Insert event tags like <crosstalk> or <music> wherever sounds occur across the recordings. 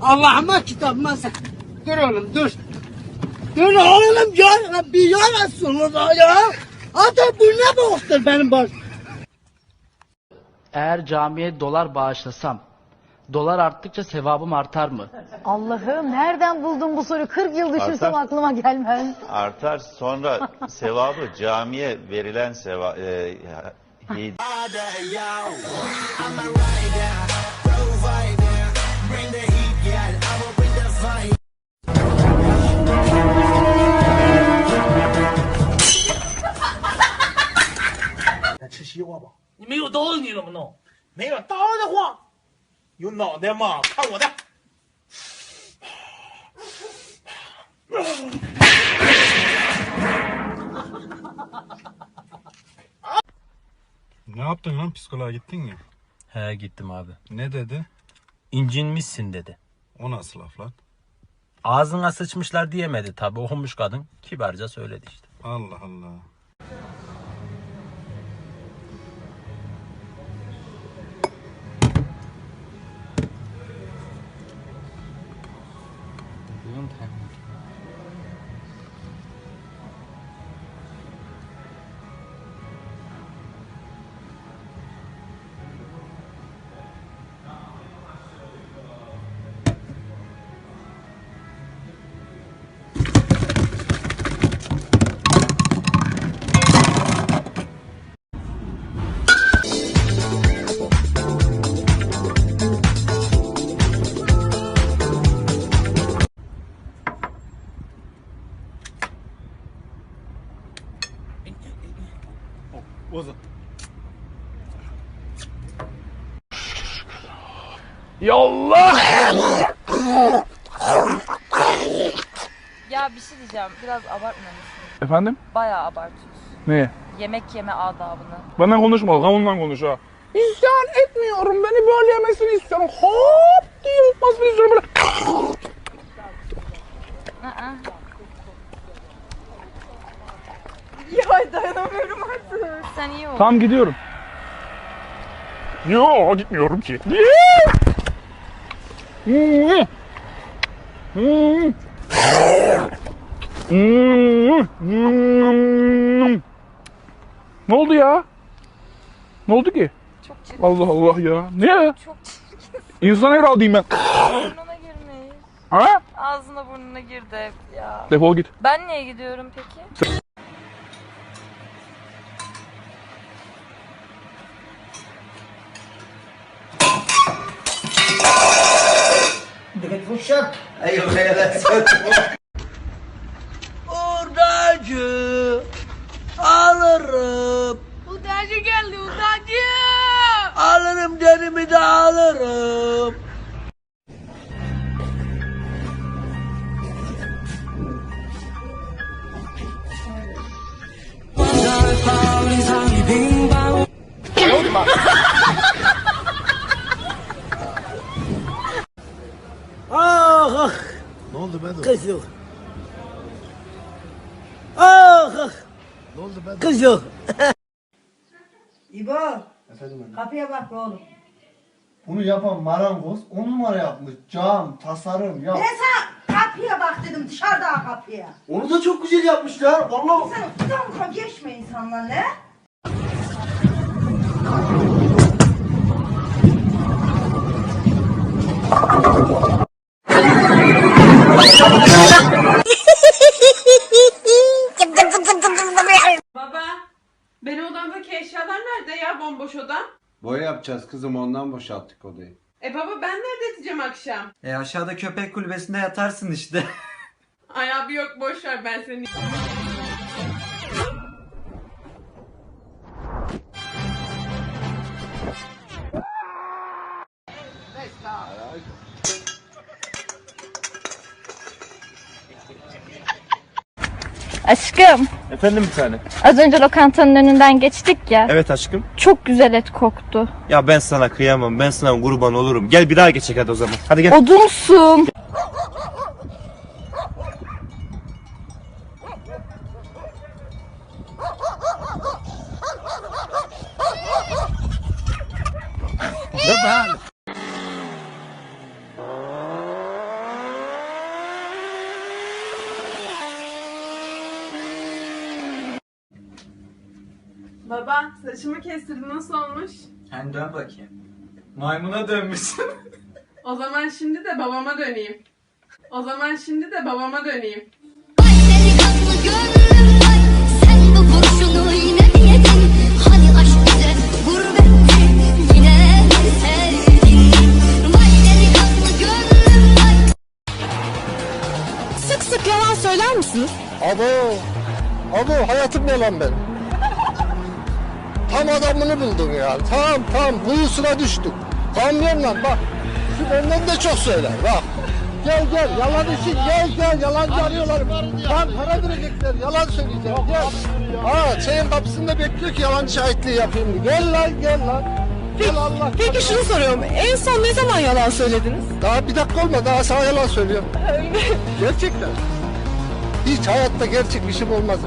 Allah'ıma kitabıma sen. Dur oğlum dur. Dur oğlum ya. Bir ya Resulullah ya. Ata bu ne boktur benim baş. Eğer camiye dolar bağışlasam, dolar arttıkça sevabım artar mı? Allah'ım nereden buldun bu soruyu? 40 yıl düşünsem Artar. aklıma gelmez. Artar sonra sevabı camiye verilen seva e, <laughs> iyi- Ne yaptın lan psikoloğa gittin ya? He gittim abi. Ne dedi? İncinmişsin dedi. O nasıl laf lan? Ağzına sıçmışlar diyemedi tabi okumuş kadın. Kibarca söyledi işte. Allah Allah. Ya bir şey diyeceğim. Biraz abartmıyorsun. Efendim? Bayağı abartıyorsun. Ne? Yemek yeme adabını. Bana konuşma, kavundan konuş ha. İsyan etmiyorum, beni böyle yemesini istiyorum. Hop diye yutmasını istiyorum böyle. Aa. <laughs> Ya dayanamıyorum artık. Sen iyi ol. Tamam gidiyorum. Yo gitmiyorum ki. Ne oldu ya? Ne oldu ki? Çok çirkin. Allah Allah ya. Ne ya? Çok çirkin. İnsan evladıyım ben. Burnuna girmiş. Ha? Ağzına burnuna girdi hep ya. Defol git. Ben niye gidiyorum peki? push-up. Are you aware that's? Ne oldu Bedo? Kız yok. Ah ah. Ne oldu Bedo? Kız yok. <laughs> İbo Efendim anne. kapıya bak oğlum. Bunu yapan marangoz on numara yapmış. Cam, tasarım ya. Ben sana kapıya bak dedim dışarıda kapıya. Onu da çok güzel yapmışlar. Vallahi. Sen dalga geçme insanlarla. Boşalttık odayı. E baba ben nerede yatacağım akşam? E aşağıda köpek kulübesinde yatarsın işte. <laughs> Ay abi yok boş ver ben seni. Aşkım Efendim bir tane. az önce lokantanın önünden geçtik ya. Evet aşkım. Çok güzel et koktu. Ya ben sana kıyamam. Ben sana kurban olurum. Gel bir daha geçek hadi o zaman. Hadi gel. Odunsun. Ne be? Saçımı kestirdin nasıl olmuş? Sen dön bakayım. Maymuna dönmüşsün. <laughs> O zaman şimdi de babama döneyim. O zaman şimdi de babama döneyim. Delikanlı gönlüm vay Sen bu kurşunu yine mi yedin Hani aşk bize gurbetti Yine mi sevdin Vay delikanlı gönlüm vay Sık sık yalan söyler misiniz? Abo. Abo hayatım ne lan ben? Tam adamını buldum ya. Tam tam kuyusuna düştük. Kamyonla bak. Şu benden de çok söyler bak. Gel gel yalan işi gel gel yalancı arıyorlar. Tam para verecekler yalan söyleyeceğim gel. Ha şeyin kapısında bekliyor ki yalan şahitliği yapayım. Gel lan gel lan. Peki, Gel Allah. peki şunu soruyorum. En son ne zaman yalan söylediniz? Daha bir dakika olma daha sana yalan söylüyorum. <laughs> Gerçekten. Hiç hayatta gerçek bir şey olmaz.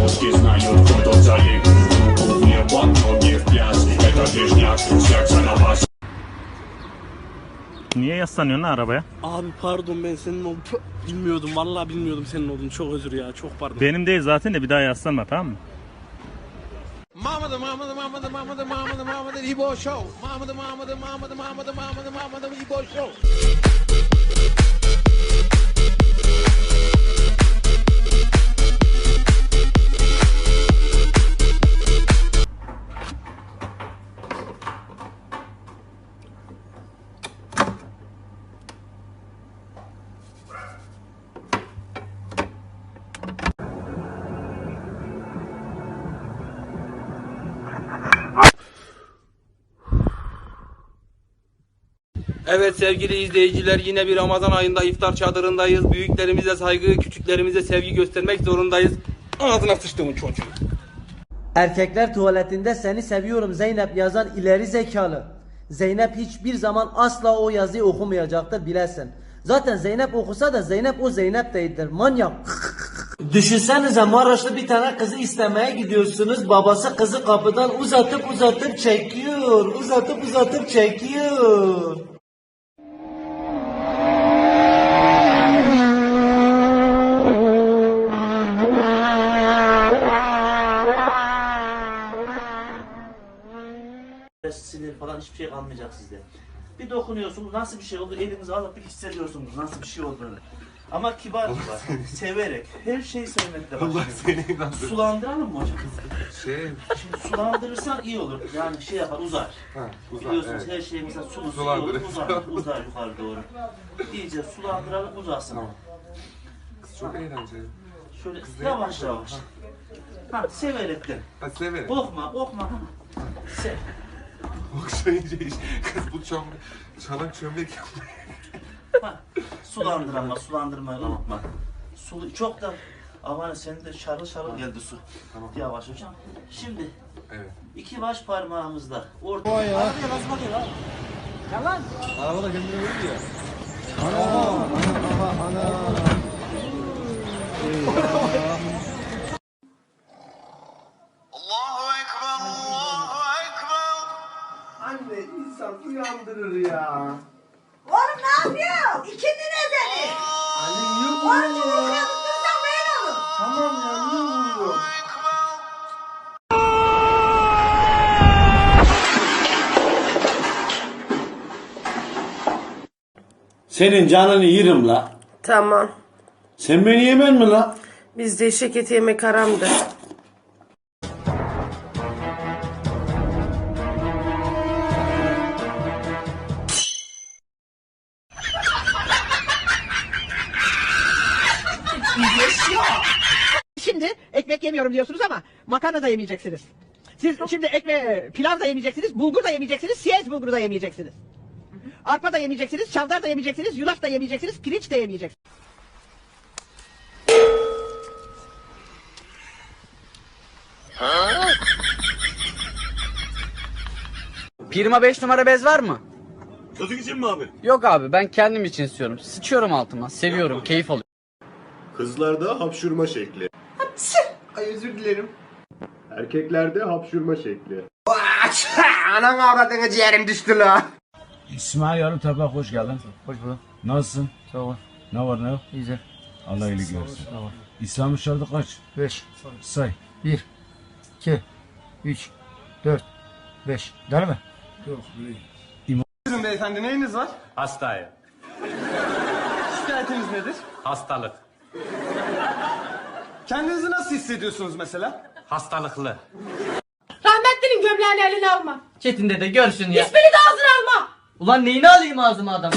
Miłość Niye yaslanıyorsun lan arabaya? Abi pardon ben senin ol bilmiyordum vallahi bilmiyordum senin olduğunu çok özür ya çok pardon. Benim değil zaten de bir daha yaslanma tamam mı? Mama da mama da mama da mama da mama da mama da İbo show. Mama da mama da mama da mama da mama da mama da İbo show. Evet sevgili izleyiciler yine bir Ramazan ayında iftar çadırındayız. Büyüklerimize saygı, küçüklerimize sevgi göstermek zorundayız. Ağzına sıçtığımın çocuğu. Erkekler tuvaletinde seni seviyorum Zeynep yazan ileri zekalı. Zeynep hiçbir zaman asla o yazıyı okumayacaktır bilesin. Zaten Zeynep okusa da Zeynep o Zeynep değildir. Manyak. Düşünsenize Maraşlı bir tane kızı istemeye gidiyorsunuz. Babası kızı kapıdan uzatıp uzatıp çekiyor. Uzatıp uzatıp çekiyor. Sinir falan hiçbir şey kalmayacak sizde. Bir dokunuyorsunuz nasıl bir şey oldu elinizi alıp bir hissediyorsunuz nasıl bir şey olduğunu. Ama kibar kibar, severek, her şeyi sevmekle başlıyor. Sulandıralım mı hocam? Şey, Şimdi sulandırırsan iyi olur. Yani şey yapar, uzar. Biliyorsunuz her şey mesela sulu su olur, uzar, uzar yukarı doğru. İyice sulandıralım, uzasın. çok eğlenceli. Şöyle yavaş yavaş. Ha, severek de. Ha severim. Korkma, korkma. Ha. Sev. Okşayınca iş. Kız bu çam, çanak çömlek Ha, sulandır ama sulandırmayı unutma. Sulu çok da aman senin de şarıl şarıl geldi su. Tamam. Yavaş hocam. Şimdi Evet. iki baş parmağımızda orta. Arabaya basma gel abi. Yalan. Arabada kendini vuruyor. Anne <laughs> insan uyandırır ya. Oğlum ne yapıyor? İkindi ne seni? Anne niye Oğlum vuruyor ya? yumrukla tutursan ben olur. Tamam ya niye vuruyor? Senin canını yerim la. Tamam. Sen beni yemen mi la? Bizde eşek eti yemek haramdır. Yemiyorum diyorsunuz ama makarna da yemeyeceksiniz. Siz şimdi ekme pilav da yemeyeceksiniz, bulgur da yemeyeceksiniz, siyez bulguru da yemeyeceksiniz. Arpa da yemeyeceksiniz, çavdar da yemeyeceksiniz, yulaf da yemeyeceksiniz, pirinç de yemeyeceksiniz. Pirma 5 numara bez var mı? Çocuk için mi abi? Yok abi ben kendim için istiyorum. Sıçıyorum altıma. Seviyorum. Keyif alıyorum. Kızlarda hapşurma şekli Ay özür dilerim. Erkeklerde hapşurma şekli! <laughs> Anan avradını ciğerim düştü la. İsmail Yarım Tabak hoş geldin. Hoş bulduk. Nasılsın? Sağ ol. Ne var ne yok? İyice. Allah iyilik versin. Sağ ol. İslam şartı kaç? 5. Say. 1, 2, 3, 4, 5. Değil mi? Yok. Buyurun beyefendi neyiniz var? Hastayım. Şikayetiniz nedir? Hastalık. Kendinizi nasıl hissediyorsunuz mesela? Hastalıklı. Rahmetlinin gömleğini eline alma. Çetin dede görsün ya. İsmini de ağzına alma. Ulan neyini alayım ağzıma adam?